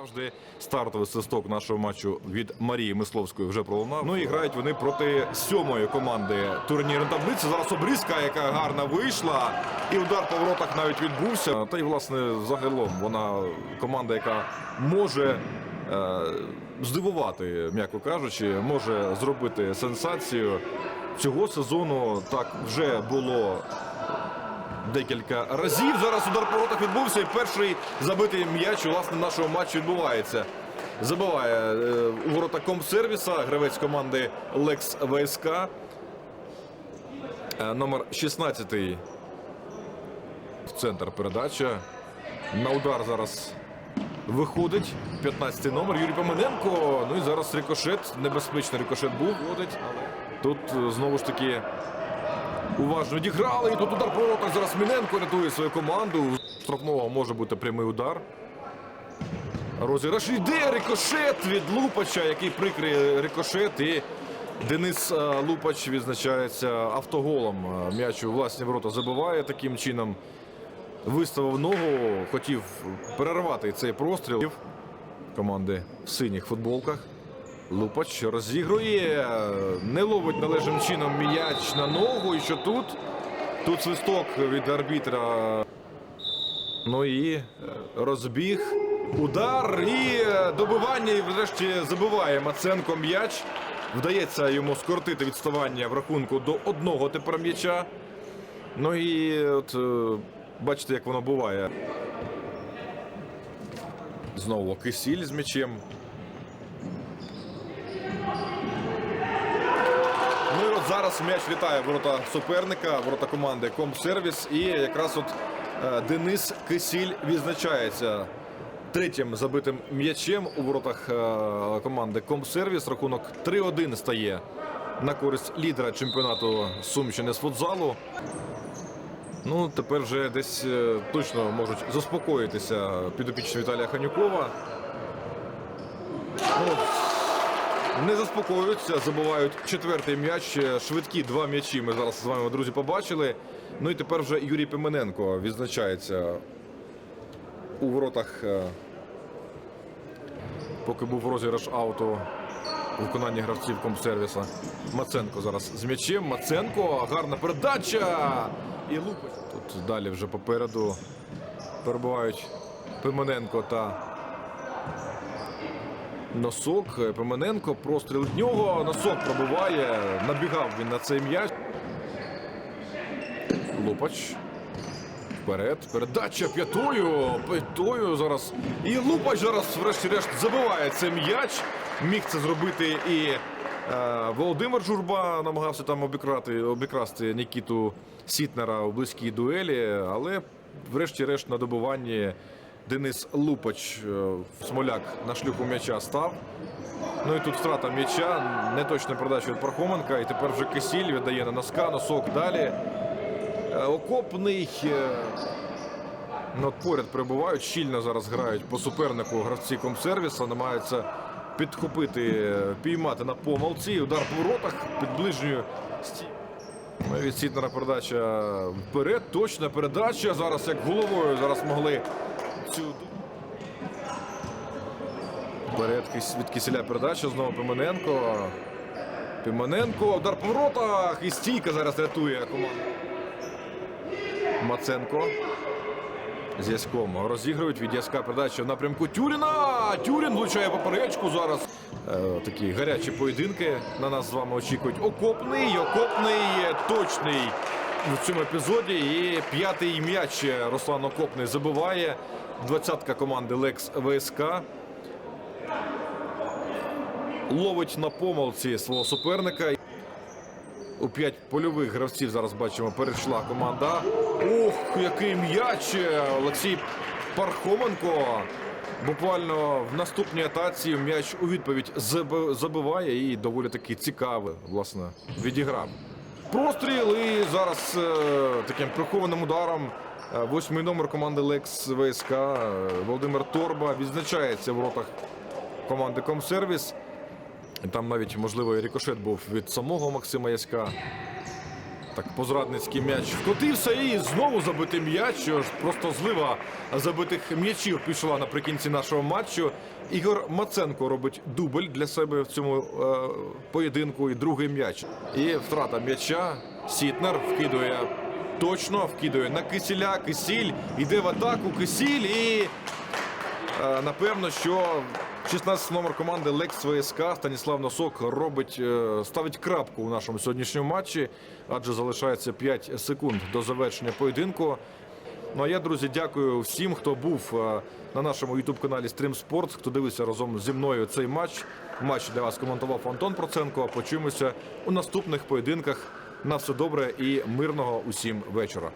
Завжди стартовий свисток нашого матчу від Марії Мисловської вже пролунав. Ну і грають вони проти сьомої команди турнірної таблиці. Зараз обрізка, яка гарно вийшла, і удар по воротах навіть відбувся. Та й власне загалом вона команда, яка може е, здивувати, м'яко кажучи, може зробити сенсацію. Цього сезону так вже було декілька разів. Зараз удар по воротах відбувся. І перший забитий м'яч власне нашого матчу відбувається. Забиває е, у ворота комсервіса гравець команди Лекс ВСК. Е, номер 16 в центр передача. На удар зараз виходить 15 номер Юрій Помененко. Ну і зараз рикошет. Небезпечний рикошет був. Входить. Тут е, знову ж таки Уважно відіграли. І тут удар по воротах. Зараз Міненко рятує свою команду. Штрафного може бути прямий удар. Розіграш йде рикошет від Лупача, який прикриє рикошет. І Денис е, Лупач відзначається автоголом. Е, М'яч у власні ворота забиває таким чином. Виставив ногу, хотів перервати цей простріл. Команди в синіх футболках. Лупач розігрує, не ловить належним чином м'яч на ногу. І що тут? Тут свисток від арбітра. Ну і е, розбіг, удар і е, добивання. І врешті забиває Маценко м'яч. Вдається йому скоротити відставання в рахунку до одного тепер м'яча. Ну і от е, бачите, як воно буває. Знову кисіль з м'ячем. Ну і от зараз м'яч вітає ворота суперника, ворота команди Комсервіс. І якраз от е, Денис Кисіль відзначається третім забитим м'ячем у воротах е, команди Комсервіс. Рахунок 3-1 стає на користь лідера чемпіонату Сумщини з футзалу. Ну, тепер вже десь е, точно можуть заспокоїтися підопічні Віталія Ханюкова. Ну, не заспокоюються, забувають четвертий м'яч. Швидкі два м'ячі ми зараз з вами, друзі, побачили. Ну і тепер вже Юрій Пимененко відзначається у воротах. е, Поки був розіграш ауту виконанні гравців комсервіса. Маценко зараз з м'ячем. Маценко, гарна передача. І лупить. Тут далі вже попереду перебувають Пимененко та Носок, Пимененко, простріл від нього. Носок пробиває. Набігав він на цей м'яч. Лупач. Вперед. Передача п'ятою. П'ятою зараз. І Лупач зараз, врешті-решт, забиває цей м'яч. Міг це зробити і е, Володимир Журба намагався там обікрати, обікрасти Нікіту Сітнера у близькій дуелі, але врешті-решт на добиванні Денис Лупач, е, Смоляк на шлюху м'яча став. Ну і тут втрата м'яча, неточна передача від Пархоменка. І тепер вже Кисіль віддає на носка, носок далі. Е, Окопний. е, Ну, поряд перебувають, щільно зараз грають по супернику гравці комсервіса, намагаються підхопити, піймати на помилці. Удар по воротах під ближньою сті. Ну, Від передача вперед. Точна передача. Зараз як головою зараз могли цю. Вперед від киселя передача. Знову Пимененко. Пимененко. Удар по воротах. І стійка зараз рятує команду. Маценко. З Яськом розігрують від Яська передача в напрямку Тюріна. Тюрін влучає поперечку зараз. Е, такі гарячі поєдинки на нас з вами очікують. Окопний, окопний, точний в цьому епізоді. І п'ятий м'яч Руслан Окопний забиває. Двадцятка команди Лекс ВСК. Ловить на помилці свого суперника. У п'ять польових гравців зараз бачимо, перейшла команда. Ох, який м'яч! Олексій Пархоменко. Буквально в наступній атаці м'яч у відповідь забиває і доволі таки цікавий, власне, відіграв. Простріл і зараз е, таким прихованим ударом е, восьмий номер команди Лекс ВСК е, Володимир Торба відзначається в воротах команди Комсервіс. Там навіть, можливо, і рікошет був від самого Максима Яська. Так, позрадницький м'яч вкотився і знову забитий м'яч. Просто злива забитих м'ячів пішла наприкінці нашого матчу. Ігор Маценко робить дубль для себе в цьому е, поєдинку. І другий м'яч. І втрата м'яча. Сітнер вкидує точно, вкидує на кисіля. Кисіль йде в атаку. Кисіль і Е, Напевно, що 16 номер команди Лекс ВСК Станіслав Носок робить, е, ставить крапку у нашому сьогоднішньому матчі, адже залишається 5 секунд до завершення поєдинку. Ну а я, друзі, дякую всім, хто був е, на нашому ютуб-каналі Стрім Спорт, хто дивився разом зі мною цей матч. Матч для вас коментував Антон Проценко. Почуємося у наступних поєдинках. На все добре і мирного усім вечора.